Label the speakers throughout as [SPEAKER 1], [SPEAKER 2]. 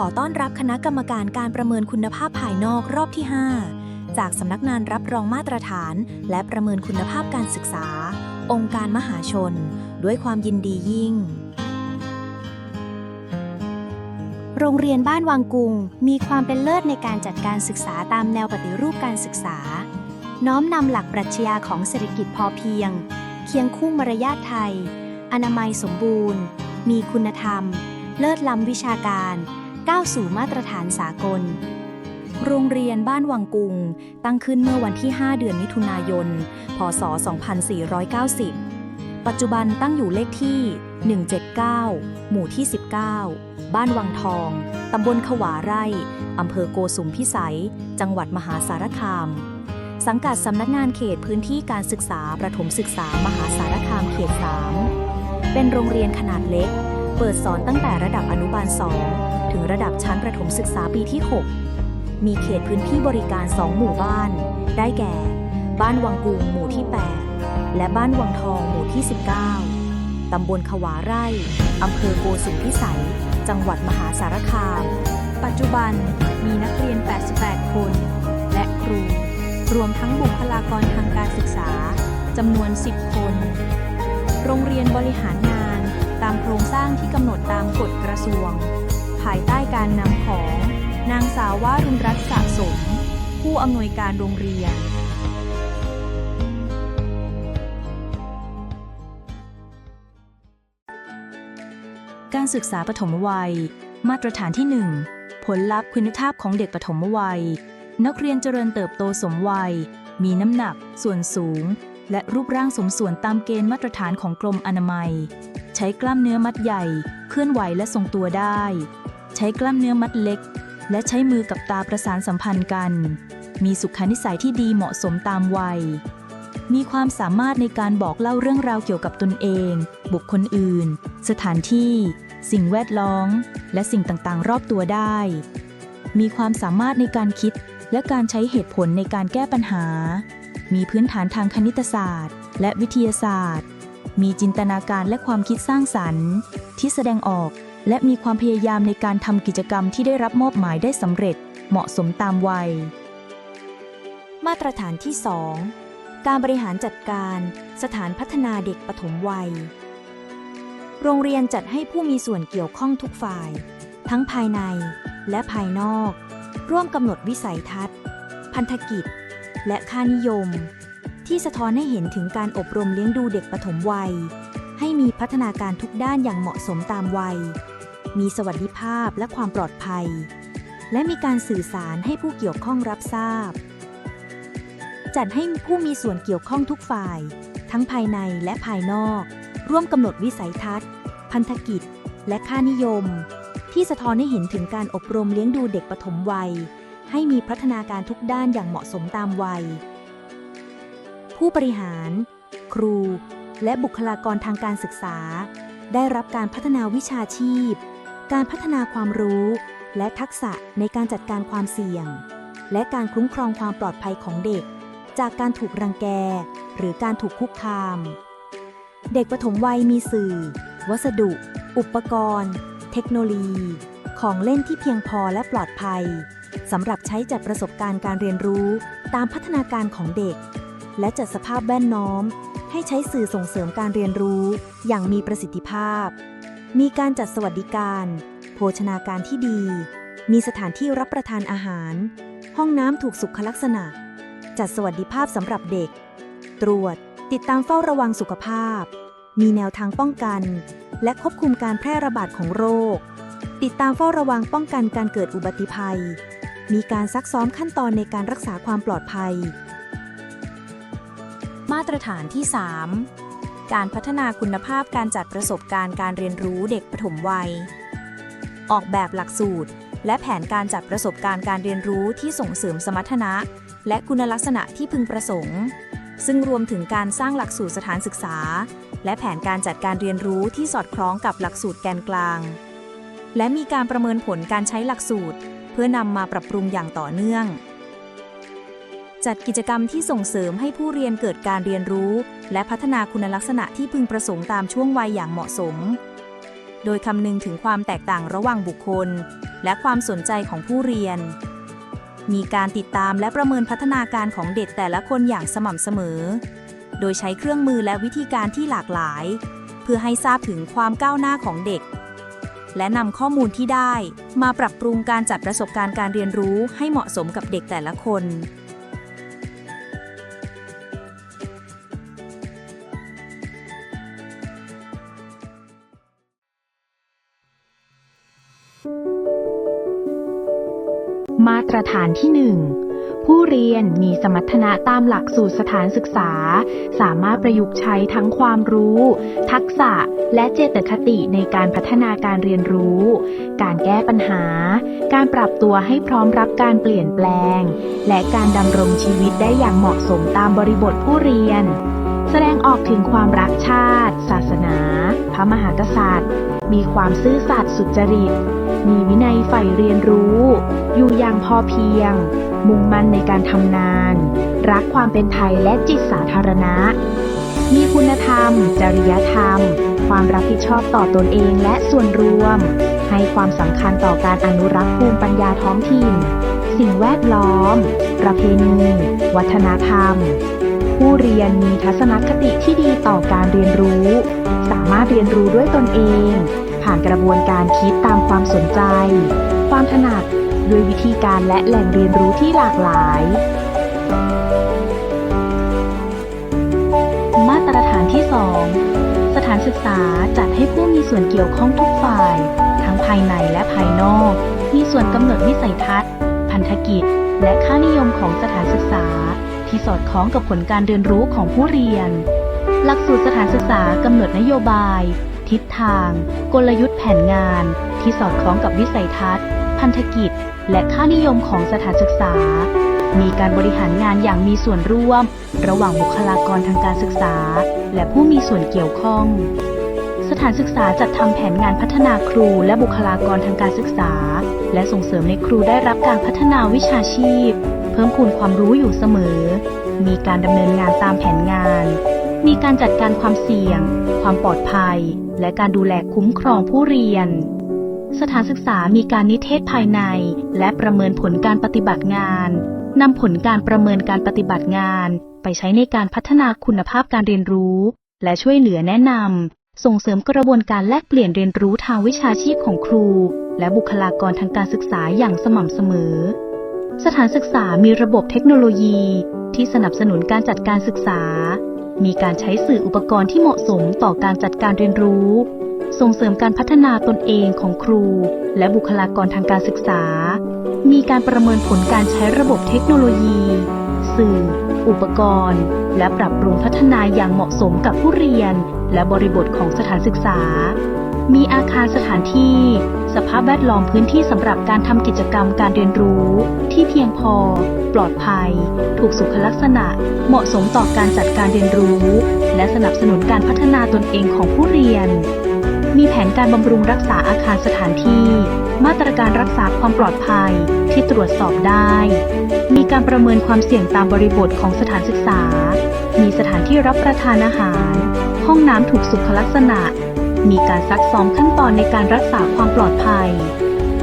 [SPEAKER 1] ขอต้อนรับคณะกรรมการการประเมินคุณภาพภายนอกรอบที่ 5 จากสำนักงานรับรองมาตรฐาน และประเมินคุณภาพการศึกษา องค์การมหาชน ด้วยความยินดียิ่ง
[SPEAKER 2] โรงเรียนบ้านวังกุง มีความเป็นเลิศในการจัดการศึกษาตามแนวปฏิรูปการศึกษา น้อมนำหลักปรัชญาของเศรษฐกิจพอเพียง เคียงคู่มารยาทไทย อนามัยสมบูรณ์ มีคุณธรรม เลิศล้ำวิชาการ ก้าวสู่มาตรฐานสากล
[SPEAKER 1] โรงเรียนบ้านวังกุง ตั้งขึ้นเมื่อวันที่ 5 เดือนมิถุนายน พศ 2490 ปัจจุบันตั้งอยู่เลขที่ 179 หมู่ที่ 19 บ้านวังทอง ตำบลขวาไร่ อำเภอโกสุมพิสัย จังหวัดมหาสารคาม สังกัดสำนักงานเขตพื้นที่การศึกษาประถมศึกษามหาสารคามเขต 3 เป็นโรงเรียนขนาดเล็ก เปิดสอนตั้งแต่ระดับอนุบาล 2 ถึงระดับชั้นประถมศึกษาปีที่ 6 มีเขตพื้นที่บริการ 2 หมู่บ้าน ได้แก่ บ้านวังกุงหมู่ที่ 8 และบ้านวังทองหมู่ที่ 19 ตำบลขวาไร่ อำเภอโกสุมพิสัย จังหวัดมหาสารคาม ปัจจุบันมีนักเรียน 88 คน และครู รวมทั้งบุคลากรทางการศึกษาจำนวน 10 คน โรงเรียนบริหารงาน ตามโครงสร้างที่กำหนดตามกฎกระทรวง ภายใต้การนำของ นางสาววารุณรัตน์สะสม ผู้อำนวยการโรงเรียนการศึกษาปฐมวัย มาตรฐานที่ 1 ผลลัพธ์คุณภาพของเด็กปฐมวัย นักเรียนเจริญเติบโตสมวัย มีน้ำหนัก ส่วนสูง และรูปร่างสมส่วนตามเกณฑ์มาตรฐานของกรมอนามัย ใช้กล้ามเนื้อมัดใหญ่ เคลื่อนไหวและทรงตัวได้ ใช้กล้ามเนื้อมัดเล็ก และใช้มือกับตาประสานสัมพันธ์กัน มีสุขนิสัยที่ดีเหมาะสมตามวัย มีความสามารถในการบอกเล่าเรื่องราวเกี่ยวกับตนเอง บุคคลอื่น สถานที่ สิ่งแวดล้อม และสิ่งต่างๆ รอบตัวได้ มีความสามารถในการคิดและการใช้เหตุผลในการแก้ปัญหา มีพื้นฐานทางคณิตศาสตร์ และวิทยาศาสตร์ มีจินตนาการและความคิดสร้างสรรค์ ที่แสดงออก และมีความพยายามในการทำกิจกรรมที่ได้รับมอบหมายได้สำเร็จ เหมาะสมตามวัย มาตรฐานที่ 2 การบริหารจัดการสถานพัฒนาเด็กปฐมวัย โรงเรียนจัดให้ผู้มีส่วนเกี่ยวข้องทุกฝ่าย ทั้งภายในและภายนอก ร่วมกำหนดวิสัยทัศน์ พันธกิจ และค่านิยม ที่สะท้อนให้เห็นถึงการอบรมเลี้ยงดูเด็กปฐมวัย ให้มีพัฒนาการทุกด้านอย่างเหมาะสมตามวัย มีสวัสดิภาพและความปลอดภัย และมีการสื่อสารให้ผู้เกี่ยวข้องรับทราบ จัดให้ผู้มีส่วนเกี่ยวข้องทุกฝ่าย ทั้งภายในและภายนอก ร่วมกำหนดวิสัยทัศน์ พันธกิจ และค่านิยม ที่สะท้อนให้เห็นถึงการอบรมเลี้ยงดูเด็กปฐมวัย ให้มีพัฒนาการทุกด้านอย่างเหมาะสมตามวัย ผู้บริหาร ครู และบุคลากรทางการศึกษา ได้รับการพัฒนาวิชาชีพ การพัฒนาความรู้ และทักษะในการจัดการความเสี่ยง และการคุ้มครองความปลอดภัยของเด็ก จากการถูกรังแก หรือการถูกคุกคาม เด็กปฐมวัยมีสื่อ วัสดุ อุปกรณ์ เทคโนโลยี ของเล่นที่เพียงพอและปลอดภัย สำหรับใช้จัดประสบการณ์การเรียนรู้ตามพัฒนาการของเด็ก และจัดสภาพแวดล้อม ให้ใช้สื่อส่งเสริมการเรียนรู้ อย่างมีประสิทธิภาพ มีการจัดสวัสดิการ โภชนาการที่ดี มีสถานที่รับประทานอาหาร ห้องน้ำถูกสุขลักษณะ จัดสวัสดิภาพสำหรับเด็ก ตรวจ ติดตามเฝ้าระวังสุขภาพ มีแนวทางป้องกัน และควบคุมการแพร่ระบาดของโรค ติดตามเฝ้าระวังป้องกันการเกิดอุบัติภัย มีการซักซ้อมขั้นตอนในการรักษาความปลอดภัย มาตรฐานที่ 3 การพัฒนาคุณภาพการจัดประสบการณ์การเรียนรู้เด็กปฐมวัย ออกแบบหลักสูตร และแผนการจัดประสบการณ์การเรียนรู้ที่ส่งเสริมสมรรถนะ และคุณลักษณะที่พึงประสงค์ ซึ่งรวมถึงการสร้างหลักสูตรสถานศึกษา และแผนการจัดการเรียนรู้ที่สอดคล้องกับหลักสูตรแกนกลาง และมีการประเมินผลการใช้หลักสูตร เพื่อนำมาปรับปรุงอย่างต่อเนื่อง จัดกิจกรรมที่ส่งเสริมให้ผู้เรียนเกิดการเรียนรู้ และพัฒนาคุณลักษณะที่พึงประสงค์ตามช่วงวัยอย่างเหมาะสม โดยคำนึงถึงความแตกต่างระหว่างบุคคล และความสนใจของผู้เรียน มีการติดตามและประเมินพัฒนาการของเด็กแต่ละคนอย่างสม่ำเสมอ โดยใช้เครื่องมือและวิธีการที่หลากหลาย เพื่อให้ทราบถึงความก้าวหน้าของเด็ก และนำข้อมูลที่ได้ มาปรับปรุงการจัดประสบการณ์การเรียนรู้ให้เหมาะสมกับเด็กแต่ละคน
[SPEAKER 3] มาตรฐานที่ 1 ผู้เรียนมีสมรรถนะตามหลักสูตรสถานศึกษา สามารถประยุกต์ใช้ทั้งความรู้ ทักษะและเจตคติในการพัฒนาการเรียนรู้ การแก้ปัญหา การปรับตัวให้พร้อมรับการเปลี่ยนแปลง และการดำรงชีวิตได้อย่างเหมาะสมตามบริบทผู้เรียน แสดงออกถึงความรักชาติ ศาสนา พระมหากษัตริย์ มีความซื่อสัตย์สุจริต มีวินัยใฝ่เรียนรู้ อยู่อย่างพอเพียง มุ่งมั่นในการทำงาน รักความเป็นไทยและจิตสาธารณะ มีคุณธรรม จริยธรรม ความรับผิดชอบต่อตนเองและส่วนรวม ให้ความสำคัญต่อการอนุรักษ์ภูมิปัญญาท้องถิ่น สิ่งแวดล้อม ประเพณี วัฒนธรรม ผู้เรียนมีทัศนคติที่ดีต่อการเรียนรู้ามารถเรียนรู้ด้วยตนเอง ผ่านกระบวนการคิดตามความสนใจ ความถนัดด้วยวิธีการและแหล่งเรียนรู้ที่หลากหลาย มาตรฐานที่ 2 สถานศึกษาจัดให้ผู้มีส่วนเกี่ยวข้องทุกฝ่าย ทั้งภายในและภายนอก มีส่วนกำหนดวิสัยทัศน์ พันธกิจ และค่านิยมของสถานศึกษา ที่สอดคล้องกับผลการเรียนรู้ของผู้เรียน หลักสูตรสถานศึกษากำหนดนโยบาย ทิศทาง กลยุทธ์แผนงาน ที่สอดคล้องกับวิสัยทัศน์ พันธกิจ และค่านิยมของสถานศึกษา มีการบริหารงานอย่างมีส่วนร่วม ระหว่างบุคลากรทางการศึกษา และผู้มีส่วนเกี่ยวข้อง สถานศึกษาจัดทำแผนงานพัฒนาครูและบุคลากรทางการศึกษา และส่งเสริมในครูได้รับการพัฒนาวิชาชีพ เพิ่มพูนความรู้อยู่เสมอ มีการดำเนินงานตามแผนงาน มีการจัดการความเสี่ยง ความปลอดภัย และการดูแลคุ้มครองผู้เรียน สถานศึกษามีการนิเทศภายใน และประเมินผลการปฏิบัติงานนำผลการประเมินการปฏิบัติงาน ไปใช้ในการพัฒนาคุณภาพการเรียนรู้ และช่วยเหลือแนะนำส่งเสริมกระบวนการแลกเปลี่ยนเรียนรู้ทางวิชาชีพของครู และบุคลากรทางการศึกษาอย่างสม่ำเสมอ สถานศึกษามีระบบเทคโนโลยี ที่สนับสนุนการจัดการศึกษา มีการใช้สื่ออุปกรณ์ที่เหมาะสมต่อการจัดการเรียนรู้ ส่งเสริมการพัฒนาตนเองของครู และบุคลากรทางการศึกษา มีการประเมินผลการใช้ระบบเทคโนโลยี สื่อ อุปกรณ์ และปรับปรุงพัฒนาอย่างเหมาะสมกับผู้เรียน และบริบทของสถานศึกษา มีอาคารสถานที่ สภาพแวดล้อมพื้นที่สำหรับการทำกิจกรรมการเรียนรู้ ที่เพียงพอ ปลอดภัย ถูกสุขลักษณะ เหมาะสมต่อการจัดการเรียนรู้ และสนับสนุนการพัฒนาตนเองของผู้เรียน มีแผนการบำรุงรักษาอาคารสถานที่ มาตรการรักษาความปลอดภัยที่ตรวจสอบได้ มีการประเมินความเสี่ยงตามบริบทของสถานศึกษา มีสถานที่รับประทานอาหาร ห้องน้ำถูกสุขลักษณะ มีการซักซ้อมขั้นตอนในการรักษาความปลอดภัย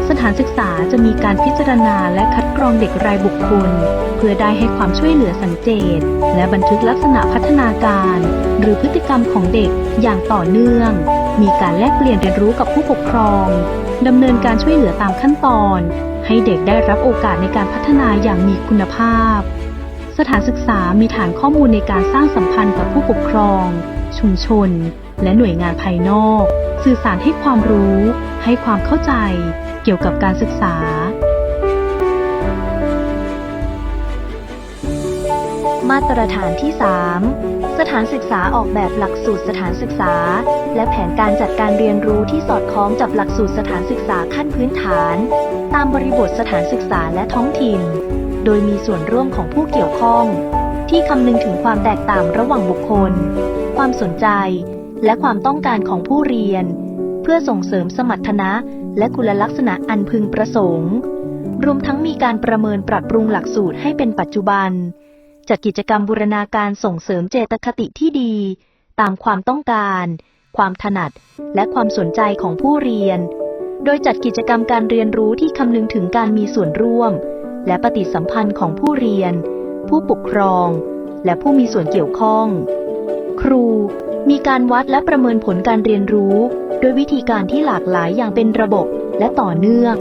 [SPEAKER 3] สถานศึกษาจะมีการพิจารณาและคัดกรองเด็กรายบุคคล เพื่อได้ให้ความช่วยเหลือสังเกต และบันทึกลักษณะพัฒนาการ หรือพฤติกรรมของเด็กอย่างต่อเนื่อง มีการแลกเปลี่ยนเรียนรู้กับผู้ปกครองดำเนินการช่วยเหลือตามขั้นตอน ให้เด็กได้รับโอกาสในการพัฒนาอย่างมีคุณภาพ สถานศึกษามีฐานข้อมูลในการสร้างสัมพันธ์กับผู้ปกครอง ชุมชน และหน่วยงานภายนอก สื่อสารให้ความรู้ ให้ความเข้าใจ เกี่ยวกับการศึกษา
[SPEAKER 2] มาตรฐานที่ 3 สถานศึกษาออกแบบหลักสูตรสถานศึกษา และแผนการจัดการเรียนรู้ที่สอดคล้องกับหลักสูตรสถานศึกษาขั้นพื้นฐาน ตามบริบทสถานศึกษาและท้องถิ่น โดยมีส่วนร่วมของผู้เกี่ยวข้อง ที่คำนึงถึงความแตกต่างระหว่างบุคคล ความสนใจ และความต้องการของผู้เรียน เพื่อส่งเสริมสมรรถนะและคุณลักษณะอันพึงประสงค์ รวมทั้งมีการประเมินปรับปรุงหลักสูตรให้เป็นปัจจุบัน จัดกิจกรรมบูรณาการส่งเสริมเจตคติที่ดี ตามความต้องการ ความถนัด และความสนใจของผู้เรียน โดยจัดกิจกรรมการเรียนรู้ที่คำนึงถึงการมีส่วนร่วม และปฏิสัมพันธ์ของผู้เรียน ผู้ปกครอง และผู้มีส่วนเกี่ยวข้อง ครูมีการวัดและประเมินผลการเรียนรู้ โดยวิธีการที่หลากหลายอย่างเป็นระบบและต่อเนื่อง